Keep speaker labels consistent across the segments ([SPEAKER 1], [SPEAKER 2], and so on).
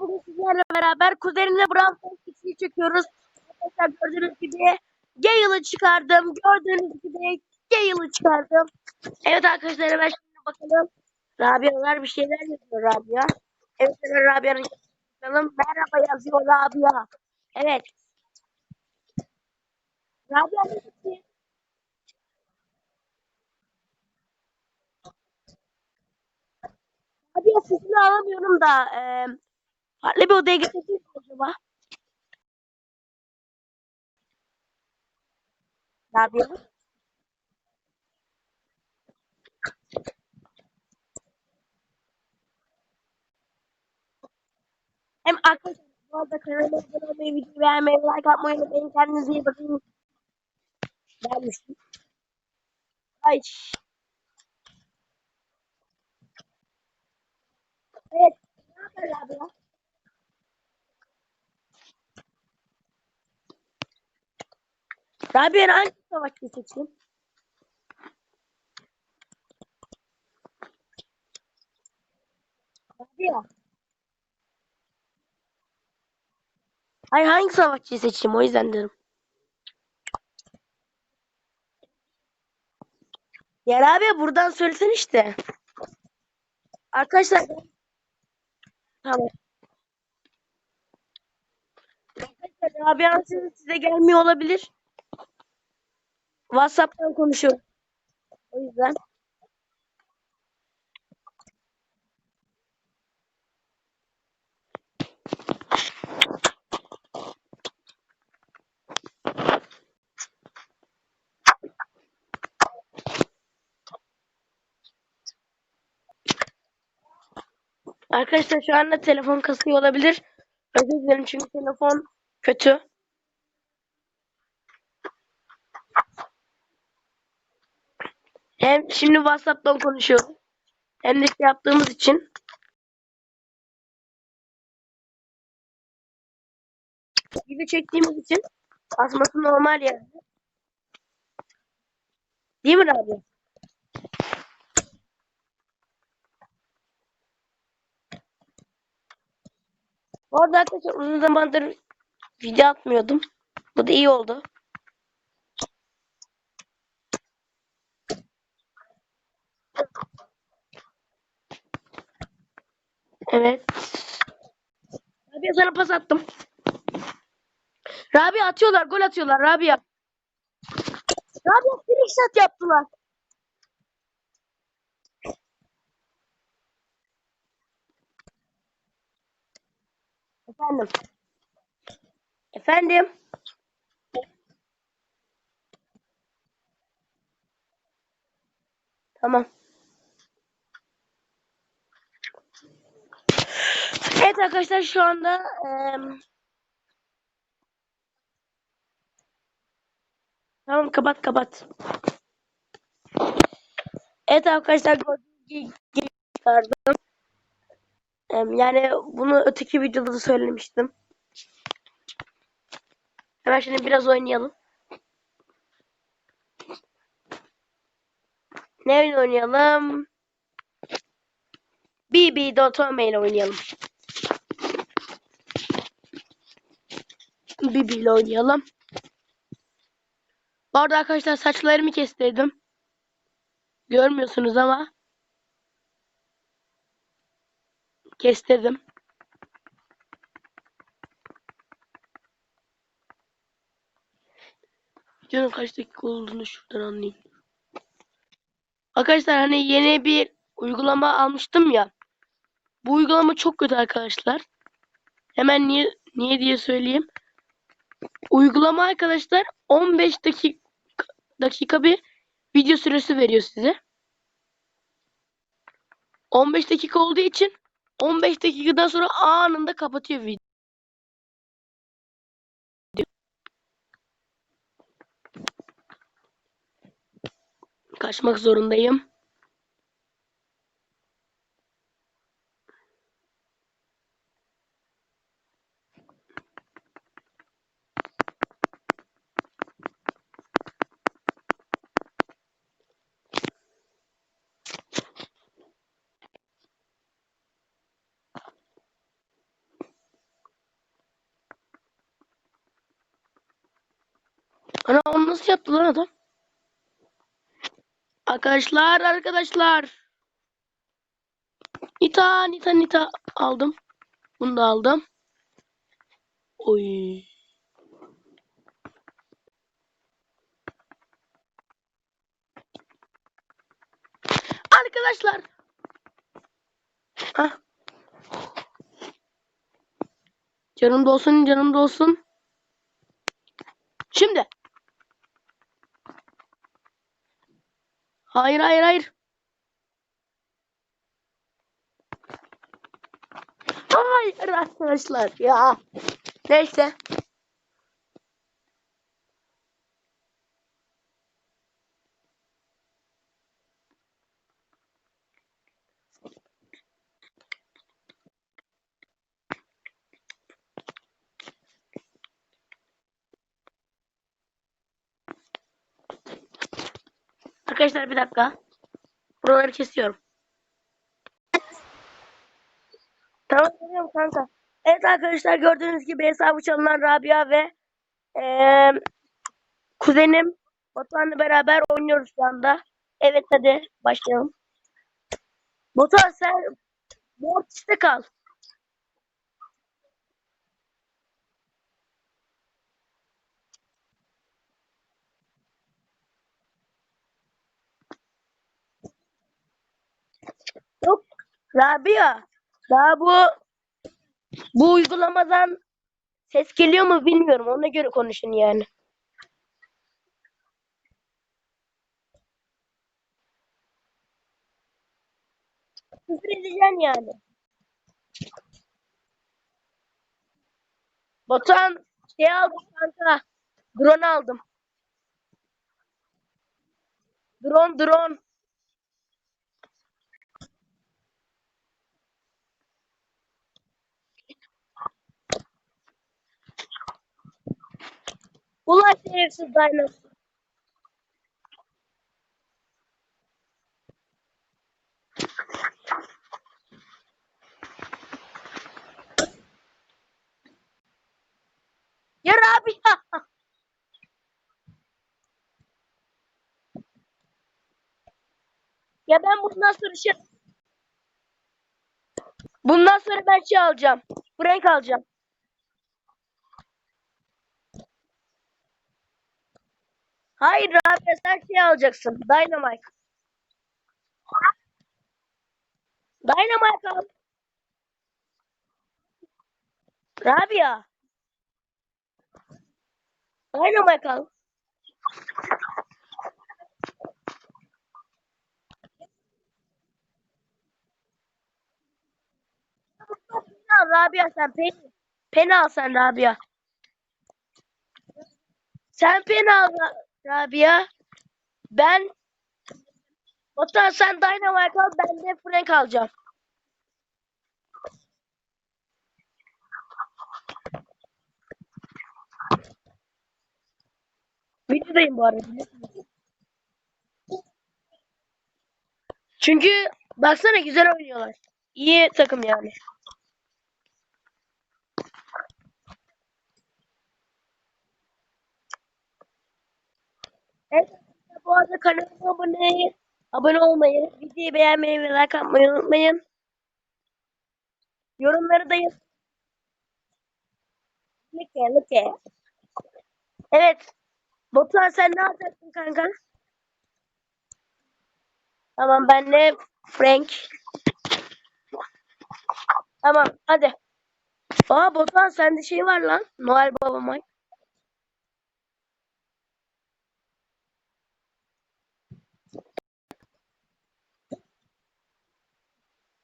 [SPEAKER 1] bugün sizlerle beraber kuzenimle Brawl Stars çekiyoruz. Arkadaşlar gördüğünüz gibi Gale'ı çıkardım. Gördüğünüz gibi Gale'ı çıkardım. Evet arkadaşlar hemen şimdi bakalım. Rabia'lar bir şeyler yazıyor Rabia. Evet hemen Rabia'nın bakalım. Merhaba yazıyor Rabia. Evet. Rabia? Rabia sesini alamıyorum da. E, farklı bir odaya geçebilir miyim acaba? Rabia. Hem arkadaşlar bu arada kanalıma abone olmayı, videoyu beğenmeyi, like atmayı unutmayın. Kendinize iyi bakın. Gelmiştim. Ay. Evet. Ne haber abi ya? Rabia'nın hangi savaşçı seçeyim? Rabia. Hayır hangi savaşçıyı seçeyim o yüzden dedim. Ya Rabia buradan söylesen işte. Arkadaşlar tamam. Arkadaşlar sesi size gelmiyor olabilir. WhatsApp'tan konuşuyorum. O yüzden. Arkadaşlar şu anda telefon kasıyor olabilir. Özür dilerim çünkü telefon kötü. Hem şimdi WhatsApp'tan konuşuyoruz. Hem de şey yaptığımız için. Video çektiğimiz için basması normal yani. Değil mi abi? Bu arada arkadaşlar uzun zamandır video atmıyordum. Bu da iyi oldu. Evet. Rabia sana pas attım. Rabia atıyorlar, gol atıyorlar Rabia. Rabia trick shot yaptılar. Efendim. Efendim. Tamam. Evet arkadaşlar şu anda eee Tamam kapat kapat. Evet arkadaşlar gördüğünüz gibi çıkardım. Yani bunu öteki videoda da söylemiştim. Hemen şimdi biraz oynayalım. Ne oynayalım? BB.com ile oynayalım. BB ile oynayalım. Bu arada arkadaşlar saçlarımı kestirdim. Görmüyorsunuz ama. Kestirdim. Videonun kaç dakika olduğunu şuradan anlayayım. Arkadaşlar hani yeni bir uygulama almıştım ya. Bu uygulama çok kötü arkadaşlar. Hemen niye niye diye söyleyeyim. Uygulama arkadaşlar 15 dakika dakika bir video süresi veriyor size. 15 dakika olduğu için 15 dakikadan sonra anında kapatıyor video. Kaçmak zorundayım. Nasıl yaptı lan adam? Arkadaşlar arkadaşlar. Nita Nita Nita aldım. Bunu da aldım. Oy. Arkadaşlar. Canım dolsun, canım dolsun. Şimdi. Hayır, hayır, hayır. Hayır arkadaşlar ya. Neyse. Arkadaşlar bir dakika. Buraları kesiyorum. Tamam geliyorum kanka. Evet arkadaşlar gördüğünüz gibi hesabı çalınan Rabia ve eee, kuzenim Batuhan'la beraber oynuyoruz şu anda. Evet hadi başlayalım. Batuhan sen Mortis'te kal. Yok Rabia. Daha bu bu uygulamadan ses geliyor mu bilmiyorum. Ona göre konuşun yani. Küfür edeceksin yani. Batuhan şey aldım kanka. Drone aldım. Drone drone. Şerefsiz Dino. Ya Rabia. Ya ben bundan sonra şey... Bundan sonra ben şey alacağım. Frank alacağım. Hayır Rabia sen şey alacaksın. Dynamite. Dynamite al. Rabia. Dynamite al. Rabia sen peni. Peni al sen Rabia. Sen peni al Rabia. Ben Batuhan sen Dynamite al ben de Frank alacağım. Videodayım bu arada. Çünkü baksana güzel oynuyorlar. İyi takım yani. Evet, bu arada kanalıma abone, abone olmayı, videoyu beğenmeyi ve like atmayı unutmayın. Yorumları da yazın. Like, like. Evet. Batuhan sen ne yapacaksın kanka? Tamam ben de Frank. Tamam hadi. Aa Batuhan sende şey var lan. Noel Baba Mike.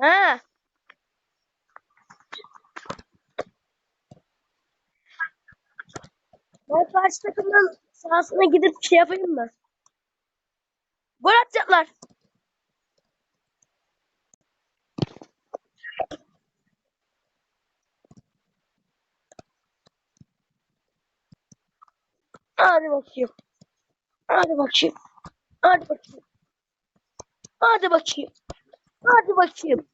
[SPEAKER 1] Ha. Ben karşı takımdan sahasına gidip şey yapayım mı? Gol atacaklar. Hadi bakayım. Hadi bakayım. Hadi bakayım. Hadi bakayım. Hadi bakayım.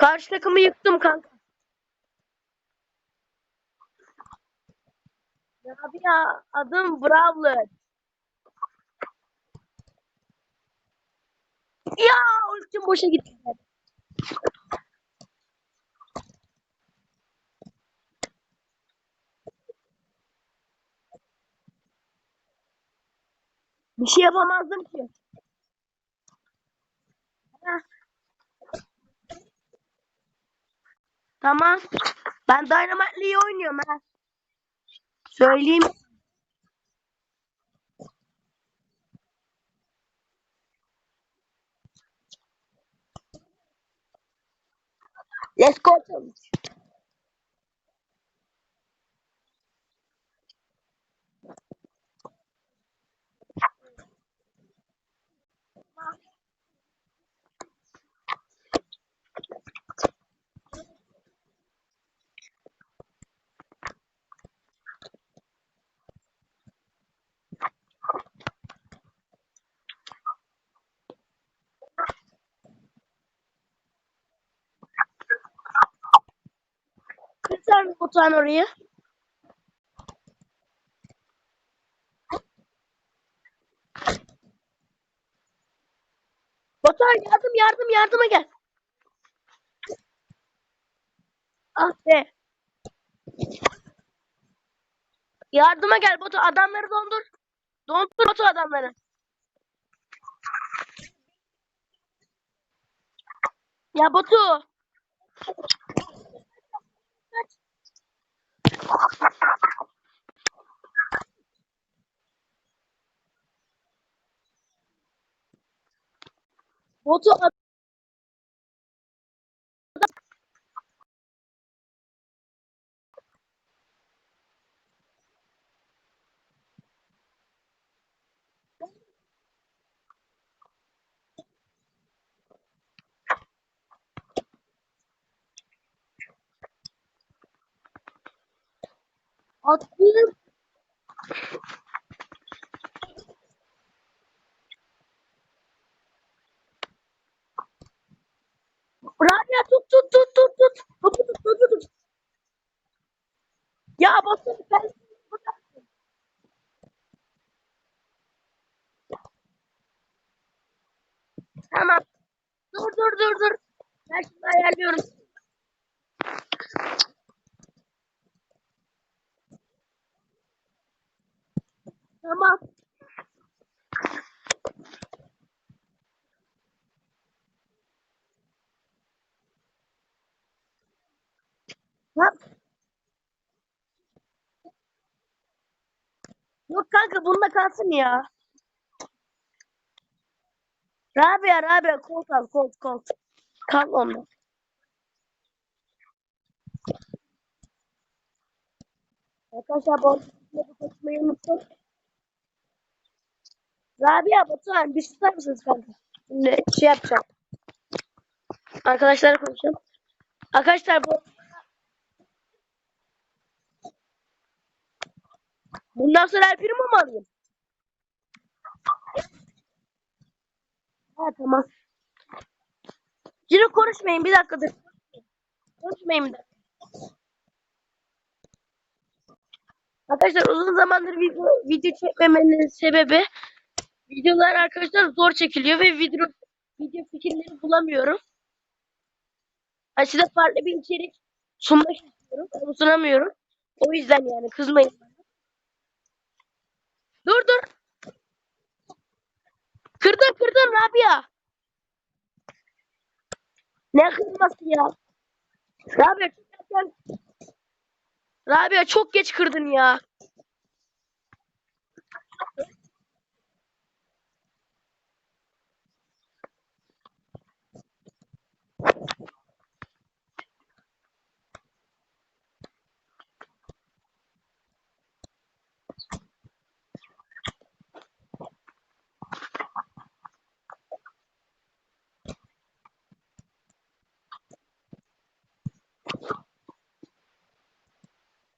[SPEAKER 1] Karşı takımı yıktım kanka. Ya bir adım Brawler. Ya ultim boşa gitti. Bir şey yapamazdım ki. Tamam. Ben Dynamite'le iyi oynuyorum ha. Söyleyeyim. Let's go Batuhan orayı? Batuhan yardım yardım yardıma gel. Ah be. Yardıma gel Batu adamları dondur. Dondur Batu adamları. Ya Batu. Batu attım. Rabia tut tut tut tut tut. Topu tut topu tut. Ya Batu ben Tamam. Dur dur dur dur. Ben şimdi ayarlıyorum. Tamam. Tamam. Yok kanka bunda kalsın ya. Rabia Rabia kolt al kolt kolt. Kal onda. Arkadaşlar bu kaçmayı unuttum. Rabia Batuhan bir tutar mısınız kanka? Şimdi şey yapacağım. Arkadaşlarla konuşacağım. Arkadaşlar bu Bundan sonra El Primo mu alayım? Ha tamam. Şimdi konuşmayın bir dakikadır. Konuşmayın bir dakika. Arkadaşlar uzun zamandır video, video çekmemenin sebebi videolar arkadaşlar zor çekiliyor ve video video fikirleri bulamıyorum. Yani size farklı bir içerik sunmak istiyorum ama sunamıyorum. O yüzden yani kızmayın. Dur dur. Kırdın kırdın Rabia. Ne kırması ya? Rabia çok erken. Rabia çok geç kırdın ya.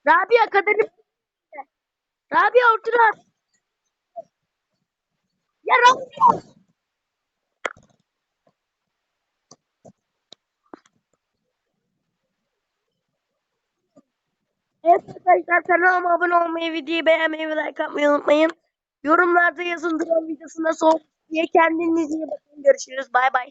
[SPEAKER 1] Rabia kaderim. Rabia ortada. Ya Rabia. Evet arkadaşlar kanalıma abone olmayı, videoyu beğenmeyi ve like atmayı unutmayın. Yorumlarda yazın drone videosu nasıl oldu diye kendinize iyi bakın. Görüşürüz. Bay bay.